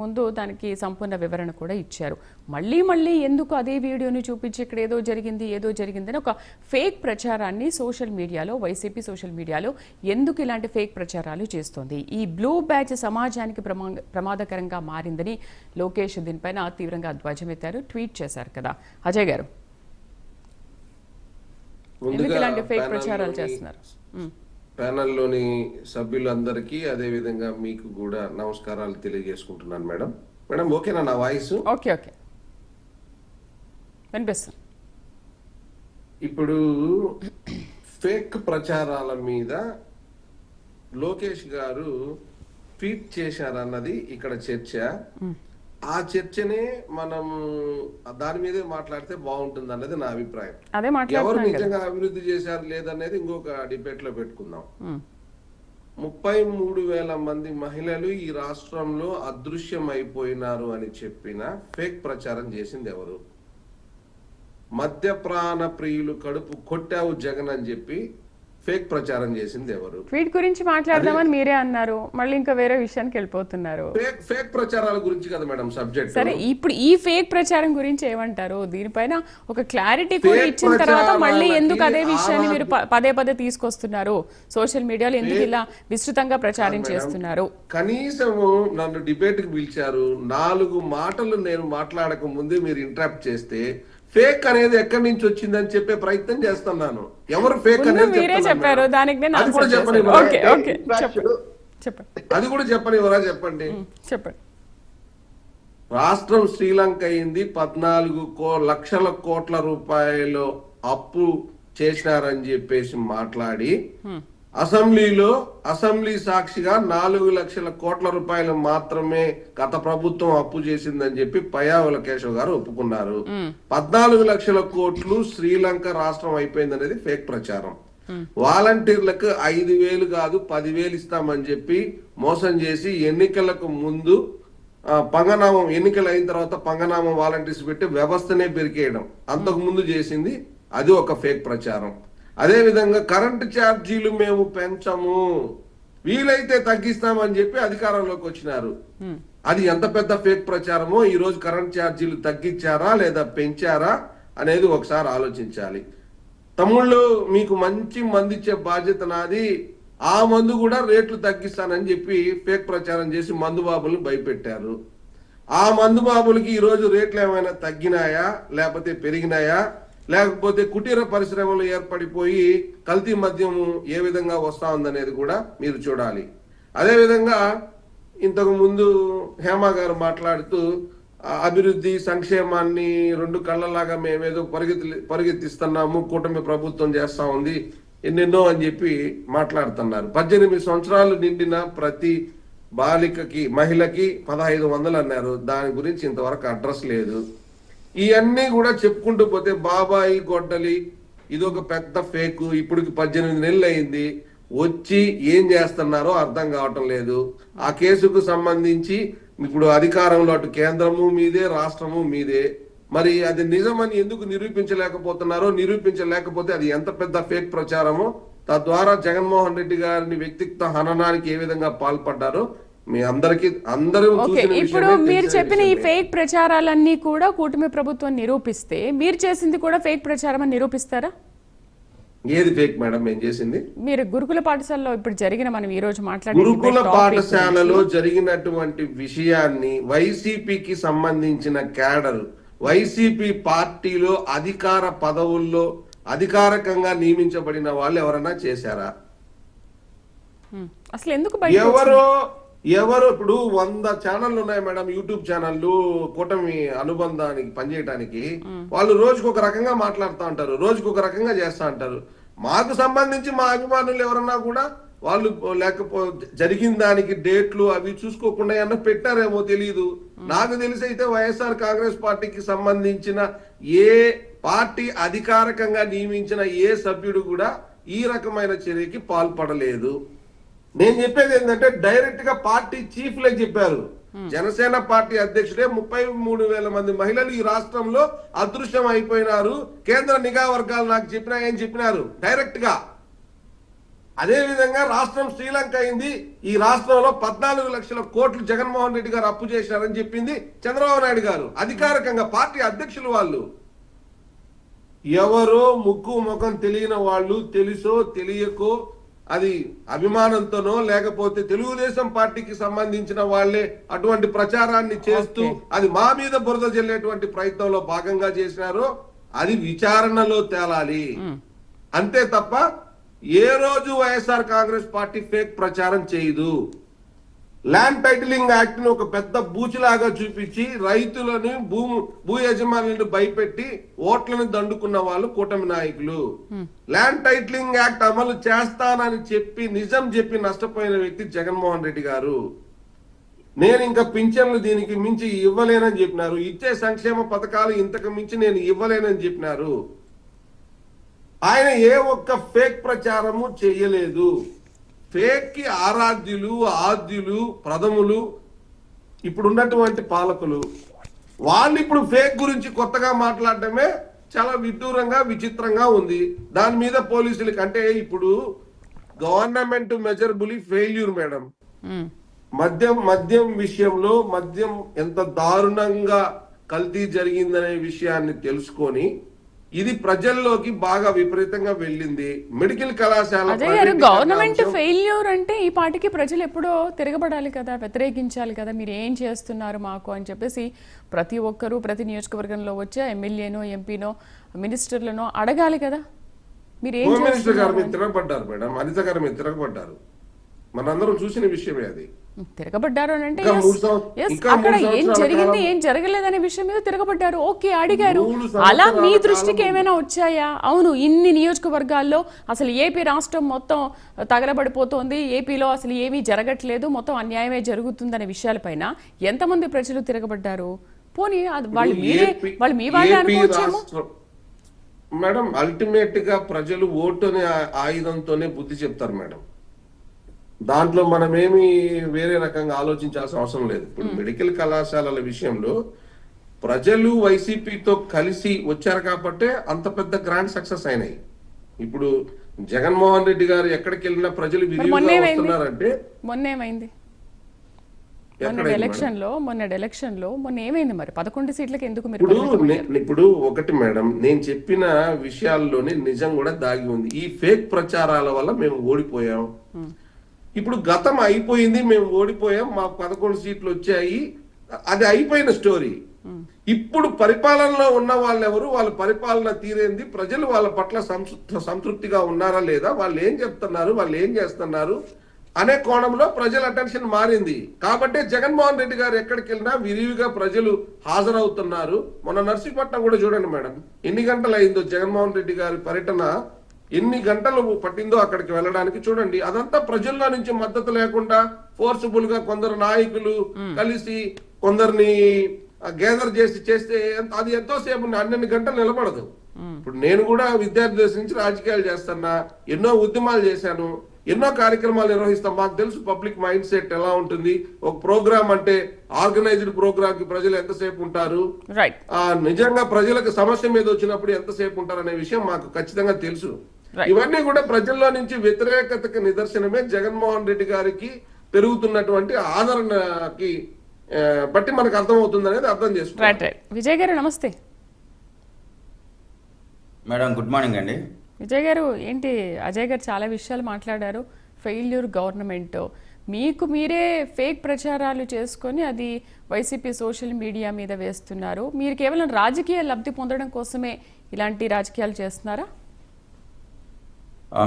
ముందు దానికి సంపూర్ణ వివరణ కూడా ఇచ్చారు. మళ్ళీ మళ్ళీ ఎందుకు అదే వీడియోని చూపించి ఇక్కడ ఏదో జరిగింది ఏదో జరిగిందని ఒక ఫేక్ ప్రచారాన్ని సోషల్ మీడియాలో వైసీపీ సోషల్ మీడియాలో ఎందుకు ఇలాంటి ఫేక్ ప్రచారాలు చేస్తోంది? ఈ బ్లూ బ్యాచ్ సమాజానికి ప్రమా ప్రమాదకరంగా మారిందని లోకేష్ దీనిపైన తీవ్రంగా ధ్వజమెత్తారు ట్వీట్ చేశారు కదా. అజయ్ గారు. ఎందుకు ఇలాంటి ఫేక్ ప్రచారాలు చేస్తున్నారు. ప్యానల్లోని సభ్యులందరికీ అదే విధంగా మీకు కూడా నమస్కారాలు తెలియజేసుకుంటున్నాను మేడం. మేడం ఓకేనా నా వాయిస్? Okay okay. వినిపిస్తుంది. ఇప్పుడు ఫేక్ ప్రచారాల మీద లోకేష్ గారు ట్వీట్ చేశారన్నది ఇక్కడ చర్చ. ఆ చర్చనే మనం దాని మీదే మాట్లాడితే బాగుంటుంది అన్నది నా అభిప్రాయం. ఎవరు నిజంగా అభివృద్ధి చేశారు లేదనేది ఇంకొక డిబేట్లో పెట్టుకుందాం. ముప్పై మూడు వేల మంది మహిళలు ఈ రాష్ట్రంలో అదృశ్యం అయిపోయినారు అని చెప్పిన ఫేక్ ప్రచారం చేసింది ఎవరు? మద్యప్రాణ ప్రియులు కడుపు కొట్టావు జగన్ అని చెప్పి ఫేక్ ప్రచారం చేసింది ఎవరు? ట్వీట్ గురించి మాట్లాడదామని మీరే అన్నారు. మళ్ళీ ఇంకా వేరే విషయానికి వెళ్ళిపోతున్నారు. ఫేక్ ఫేక్ ప్రచారాల గురించి కదా మేడం సబ్జెక్ట్. సరే ఇప్పుడు ఈ ఫేక్ ప్రచారం గురించి ఏమంటారు? దీనిపైన ఒక క్లారిటీ కూడా ఇచ్చిన తర్వాత మళ్ళీ ఎందుకు అదే విషయాన్ని మీరు పదే పదే తీసుకొస్తున్నారు? సోషల్ మీడియాలో ఎందుకు ఇలా విస్తృతంగా ప్రచారం చేస్తున్నారు? కనీసము నన్ను డిబేట్కి పిలిచారు. నాలుగు మాటలు నేను మాట్లాడక ముందే మీరు ఇంటరాప్ట్ చేస్తే ఫేక్ అనేది ఎక్కడి నుంచి వచ్చిందని చెప్పే ప్రయత్నం చేస్తున్నాను. ఎవరు ఫేక్ అనేది చెప్పారు. దానికి నేను అది కూడా అది చెప్పని ఎవరా చెప్పండి. చెప్పండి. రాష్ట్రం శ్రీలంక అయింది పద్నాలుగు కో లక్షల కోట్ల రూపాయలు అప్పు చేసినారని చెప్పేసి మాట్లాడి. అసెంబ్లీలో అసెంబ్లీ సాక్షిగా నాలుగు లక్షల కోట్ల రూపాయలు మాత్రమే గత ప్రభుత్వం అప్పు చేసిందని చెప్పి పయావుల కేశవ్ గారు ఒప్పుకున్నారు. పద్నాలుగు లక్షల కోట్లు శ్రీలంక రాష్ట్రం అయిపోయింది అనేది ఫేక్ ప్రచారం. వాలంటీర్లకు ఐదు వేలు కాదు పదివేలు ఇస్తామని చెప్పి మోసం చేసి ఎన్నికలకు ముందు పంగనామం ఎన్నికలు అయిన తర్వాత పంగనామం వాలంటీర్స్ పెట్టి వ్యవస్థనే పెరికేయడం అంతకు ముందు చేసింది అది ఒక ఫేక్ ప్రచారం. అదే విధంగా కరెంటు ఛార్జీలు మేము పెంచము. వీలైతే తగ్గిస్తామని చెప్పి అధికారంలోకి వచ్చినారు. అది ఎంత పెద్ద ఫేక్ ప్రచారమో ఈ రోజు కరెంట్ ఛార్జీలు తగ్గించారా లేదా పెంచారా అనేది ఒకసారి ఆలోచించాలి. తమ్ముళ్ళు మీకు మంచి మందు ఇచ్చే బాధ్యత నాది. ఆ మందు కూడా రేట్లు తగ్గిస్తానని చెప్పి ఫేక్ ప్రచారం చేసి మందు బాబుల్ని భయపెట్టారు. ఆ మందు బాబులకి ఈ రోజు రేట్లు ఏమైనా తగ్గినాయా? లేకపోతే పెరిగినాయా? లేకపోతే కుటీర పరిశ్రమలు ఏర్పడిపోయి కల్తీ మద్యము ఏ విధంగా వస్తా ఉందనేది కూడా మీరు చూడాలి. అదేవిధంగా ఇంతకు ముందు హేమా గారు మాట్లాడుతూ అభివృద్ధి సంక్షేమాన్ని రెండు కళ్ళలాగా మేమేదో పరిగెత్తి పరిగెత్తిస్తున్నాము కూటమి ప్రభుత్వం చేస్తా ఉంది ఎన్నెన్నో అని చెప్పి మాట్లాడుతున్నారు. పద్దెనిమిది సంవత్సరాలు నిండిన ప్రతి బాలికకి మహిళకి పదహైదు వందలు అన్నారు. దాని గురించి ఇంతవరకు అడ్రస్ లేదు. ఇవన్నీ కూడా చెప్పుకుంటూ పోతే బాబాయి గొడ్డలి ఇది ఒక పెద్ద ఫేక్ ఇప్పటికి పద్దెనిమిది నెలలు అయింది వచ్చి ఏం చేస్తున్నారో అర్థం కావటం లేదు. ఆ కేసుకు సంబంధించి ఇప్పుడు అధికారంలో అటు కేంద్రము మీదే రాష్ట్రము మీదే. మరి అది నిజమని ఎందుకు నిరూపించలేకపోతున్నారో నిరూపించలేకపోతే అది ఎంత పెద్ద ఫేక్ ప్రచారమో? తద్వారా జగన్మోహన్ రెడ్డి గారిని వ్యక్తిత్వ హననానికి ఏ విధంగా పాల్పడ్డారో? మీ అందరికి అందరూ ఇప్పుడు మీరు చెప్పిన ఈ. ఫేక్ ప్రచారాలన్నీ కూడా కూటమి ప్రభుత్వం నిరూపిస్తే మీరు చేసింది కూడా ఫేక్ ప్రచారం అని నిరూపిస్తారా ఏది ఫేక్ మేడం ఏం చేసింది మీరు గురుకుల పాఠశాలలో ఇప్పుడు జరిగిన మనం ఈ రోజు మాట్లాడే గురుకుల పాఠశాలలో జరిగినటువంటి విషయాన్ని వైసీపీకి సంబంధించిన క్యాడర్ వైసీపీ పార్టీలో అధికార పదవుల్లో అధికారికంగా నియమించబడిన వాళ్ళు ఎవరైనా చేశారా. అసలు ఎందుకు ఎవరో ఎవరు ఇప్పుడు వంద ఛానళ్ళు ఉన్నాయి మేడం యూట్యూబ్ ఛానళ్ళు కూటమి అనుబంధానికి పనిచేయడానికి వాళ్ళు రోజుకు ఒక రకంగా మాట్లాడుతూ ఉంటారు రోజుకు ఒక రకంగా చేస్తా ఉంటారు. మాకు సంబంధించి మా అభిమానులు ఎవరన్నా కూడా వాళ్ళు లేకపో జరిగిన దానికి డేట్లు అవి చూసుకోకుండా ఏమన్నా పెట్టారేమో తెలియదు నాకు తెలిసి అయితే వైఎస్ఆర్ కాంగ్రెస్ పార్టీకి సంబంధించిన ఏ పార్టీ అధికారికంగా నియమించిన ఏ సభ్యుడు కూడా ఈ రకమైన చర్యకి పాల్పడలేదు. నేను చెప్పేది ఏంటంటే డైరెక్ట్గా పార్టీ చీఫ్లే చెప్పారు. జనసేన పార్టీ అధ్యక్షుడే ముప్పై మూడు వేల మంది మహిళలు ఈ రాష్ట్రంలో అదృశ్యం అయిపోయినారు. కేంద్ర నిఘా వర్గాలు నాకు చెప్పినాయని చెప్పినారు? డైరెక్ట్గా. అదే విధంగా రాష్ట్రం శ్రీలంక అయింది. ఈ రాష్ట్రంలో పద్నాలుగు లక్షల కోట్లు జగన్మోహన్ రెడ్డి గారు అప్పు చేశారని చెప్పింది చంద్రబాబు నాయుడు గారు. అధికారికంగా పార్టీ అధ్యక్షులు వాళ్ళు. ఎవరో ముక్కు ముఖం తెలియని వాళ్ళు తెలుసో తెలియకో అది అభిమానంతోనో లేకపోతే తెలుగుదేశం పార్టీకి సంబంధించిన వాళ్ళే అటువంటి ప్రచారాన్ని చేస్తూ. అది మా మీద బురద జల్లేటువంటి ప్రయత్నంలో భాగంగా చేసినారో. అది విచారణలో తేలాలి. అంతే తప్ప ఏ రోజు వైఎస్ఆర్ కాంగ్రెస్ పార్టీ ఫేక్ ప్రచారం చేయదు. ల్యాండ్ టైటిలింగ్ యాక్ట్ని ఒక పెద్ద బూచిలాగా చూపించి రైతులని భూ భూ యజమానులను భయపెట్టి ఓట్లను దండుకున్న వాళ్ళు కూటమి నాయకులు. ల్యాండ్ టైటిలింగ్ యాక్ట్ అమలు చేస్తానని చెప్పి నిజం చెప్పి నష్టపోయిన వ్యక్తి జగన్మోహన్ రెడ్డి గారు. నేను ఇంకా పింఛన్లు దీనికి మించి ఇవ్వలేనని చెప్పినారు. ఇచ్చే సంక్షేమ పథకాలు ఇంతకు మించి నేను ఇవ్వలేనని చెప్పినారు. ఆయన ఏ ఒక్క ఫేక్ ప్రచారము చేయలేదు. ఫేక్కి ఆరాధ్యులు ఆద్యులు ప్రథములు ఇప్పుడున్నటువంటి పాలకులు. వాళ్ళు ఇప్పుడు ఫేక్ గురించి కొత్తగా మాట్లాడటమే చాలా విడ్డూరంగా విచిత్రంగా ఉంది. దాని మీద పోలీసులకి అంటే ఇప్పుడు గవర్నమెంట్ మెజరబుల్ ఫెయిల్యూర్ మేడం. మద్యం మద్యం విషయంలో మద్యం ఎంత దారుణంగా కల్తీ జరిగిందనే విషయాన్ని తెలుసుకొని ఇది ప్రజల్లోకి బాగా విపరీతంగా వెళ్ళింది. మెడికల్ కళాశాల గవర్నమెంట్ ఫెయిల్యూర్ అంటే ఈ పార్టీకి ప్రజలు ఎప్పుడో తిరగబడాలి కదా వ్యతిరేకించాలి కదా మీరు ఏం చేస్తున్నారు మాకు అని చెప్పేసి ప్రతి ఒక్కరూ ప్రతి నియోజకవర్గంలో వచ్చే ఎమ్మెల్యేనో ఎంపీనో మినిస్టర్లనో అడగాలి కదా. మీరు ఏం మినిస్టర్ గారు మీరు తిరగబడ్డారు మేడం. అనిత గారు మీరు తిరగబడ్డారు. మనందరం చూసిన విషయమే అది. తిరగబడ్డారు అని అంటే అక్కడ ఏం జరిగింది ఏం జరగలేదనే విషయం మీద తిరగబడ్డారు. ఓకే అడిగారు. అలా మీ దృష్టికి ఏమైనా వచ్చాయా? అవును ఇన్ని నియోజకవర్గాల్లో అసలు ఏపీ రాష్ట్రం మొత్తం తగలబడిపోతోంది. ఏపీలో అసలు ఏమీ జరగట్లేదు. మొత్తం అన్యాయమే జరుగుతుందనే విషయాలపైన ఎంతమంది ప్రజలు తిరగబడ్డారు? పోనీ వాళ్ళు మీరే వాళ్ళు మీ వాళ్ళే అనుకోవచ్చేమో. మేడం అల్టిమేట్గా ప్రజలు ఓటు అనే ఆయుధంతోనే బుద్ధి చెప్తారు మేడం. దాంట్లో మనమేమి వేరే రకంగా ఆలోచించాల్సిన అవసరం లేదు. ఇప్పుడు మెడికల్ కళాశాలల విషయంలో ప్రజలు వైసీపీతో కలిసి వచ్చారు కాబట్టే అంత పెద్ద గ్రాండ్ సక్సెస్ అయినాయి. ఇప్పుడు జగన్మోహన్ రెడ్డి గారు ఎక్కడికి వెళ్ళినా ప్రజలు విరివిగా మొన్నేమైంది? వస్తున్నారంటే మొన్న? ఎలక్షన్లో మొన్న ఎలక్షన్లో మొన్న ఏమైంది మరి? పదకొండు సీట్లకి ఎందుకు మీరు ఇప్పుడు ఒకటి మేడం నేను చెప్పిన విషయాల్లోనే నిజం కూడా దాగి ఉంది. ఈ ఫేక్ ప్రచారాల వల్ల మేము ఓడిపోయాం. ఇప్పుడు గతం అయిపోయింది మేము ఓడిపోయాం మాకు పదకొండు సీట్లు వచ్చాయి. అది అయిపోయిన స్టోరీ. ఇప్పుడు పరిపాలనలో ఉన్న వాళ్ళు ఎవరు వాళ్ళ పరిపాలన తీరేంది? ప్రజలు వాళ్ళ పట్ల సంతృ- సంతృప్తిగా ఉన్నారా లేదా? వాళ్ళు ఏం చెప్తున్నారు? వాళ్ళు ఏం చేస్తున్నారు? అనే కోణంలో ప్రజల అటెన్షన్ మారింది. కాబట్టి జగన్మోహన్ రెడ్డి గారు ఎక్కడికి వెళ్ళినా విరివిగా ప్రజలు హాజరవుతున్నారు. మొన్న నర్సీపట్నం కూడా చూడండి మేడం. ఎన్ని గంటలు అయిందో జగన్మోహన్ రెడ్డి గారి పర్యటన. ఎన్ని గంటలు పట్టిందో అక్కడికి వెళ్ళడానికి చూడండి. అదంతా ప్రజల్లో నుంచి మద్దతు లేకుండా ఫోర్సబుల్గా కొందరు నాయకులు కలిసి కొందరిని గేదర్ చేసి చేస్తే అది ఎంతో సేపు అన్నెన్ని గంటలు నిలబడదు. ఇప్పుడు నేను కూడా విద్యార్థి దశ నుంచి రాజకీయాలు చేస్తున్నా ఎన్నో ఉద్యమాలు చేశాను ఎన్నో కార్యక్రమాలు నిర్వహిస్తాం. మాకు తెలుసు పబ్లిక్ మైండ్ సెట్ ఎలా ఉంటుంది. ఒక ప్రోగ్రామ్ అంటే ఆర్గనైజ్డ్ ప్రోగ్రామ్కి ప్రజలు ఎంతసేపు ఉంటారు. నిజంగా ప్రజలకు సమస్య మీద వచ్చినప్పుడు ఎంతసేపు ఉంటారనే విషయం మాకు ఖచ్చితంగా తెలుసు. ఇవన్నీ కూడా ప్రజల్లో నుంచి వ్యతిరేకతకు నిదర్శనమే జగన్మోహన్ రెడ్డి గారికి పెరుగుతున్నటువంటి ఆదరణకి బట్టి మనకు అర్థమవుతుంది అనేది అర్థం రైట్ విజయ్ గారు నమస్తే. మేడం గుడ్ మార్నింగ్ అండి. విజయ్ గారు ఏంటి అజయ్ గారు చాలా విషయాలు మాట్లాడారు. Failure government. మీకు మీరే ఫేక్ ప్రచారాలు చేసుకొని అది వైసీపీ సోషల్ మీడియా మీద వేస్తున్నారు. మీరు కేవలం రాజకీయ లబ్ధి పొందడం కోసమే ఇలాంటి రాజకీయాలు చేస్తున్నారా?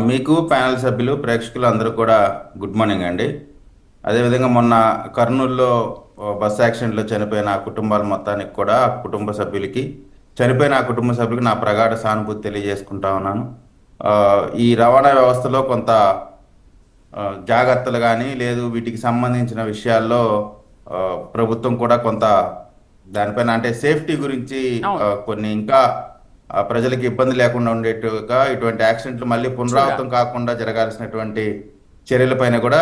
మీకు ప్యానల్ సభ్యులు ప్రేక్షకులు అందరూ కూడా గుడ్ మార్నింగ్ అండి. అదేవిధంగా మొన్న కర్నూలులో బస్ యాక్సిడెంట్లో చనిపోయిన కుటుంబాల మొత్తానికి కూడా కుటుంబ సభ్యులకి చనిపోయిన కుటుంబ సభ్యులకి నా ప్రగాఢ సానుభూతి తెలియజేసుకుంటా ఉన్నాను. ఈ రవాణా వ్యవస్థలో కొంత జాగ్రత్తలు కానీ లేదు వీటికి సంబంధించిన విషయాల్లో ప్రభుత్వం కూడా కొంత దానిపైన అంటే సేఫ్టీ గురించి కొన్ని ఇంకా ప్రజలకు ఇబ్బంది లేకుండా ఉండేట్టుగా ఇటువంటి యాక్సిడెంట్లు మళ్ళీ పునరావృతం కాకుండా జరగాల్సినటువంటి చర్యలపైన కూడా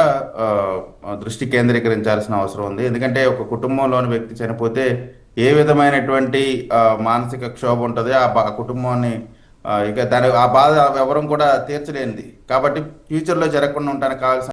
దృష్టి కేంద్రీకరించాల్సిన అవసరం ఉంది. ఎందుకంటే ఒక కుటుంబంలోని వ్యక్తి చనిపోతే ఏ విధమైనటువంటి మానసిక క్షోభ ఉంటుంది ఆ కుటుంబాన్ని ఇక దాని ఆ బాధ ఎవరం కూడా తీర్చలేనిది. కాబట్టి ఫ్యూచర్లో జరగకుండా ఉండడానికి కావాల్సిన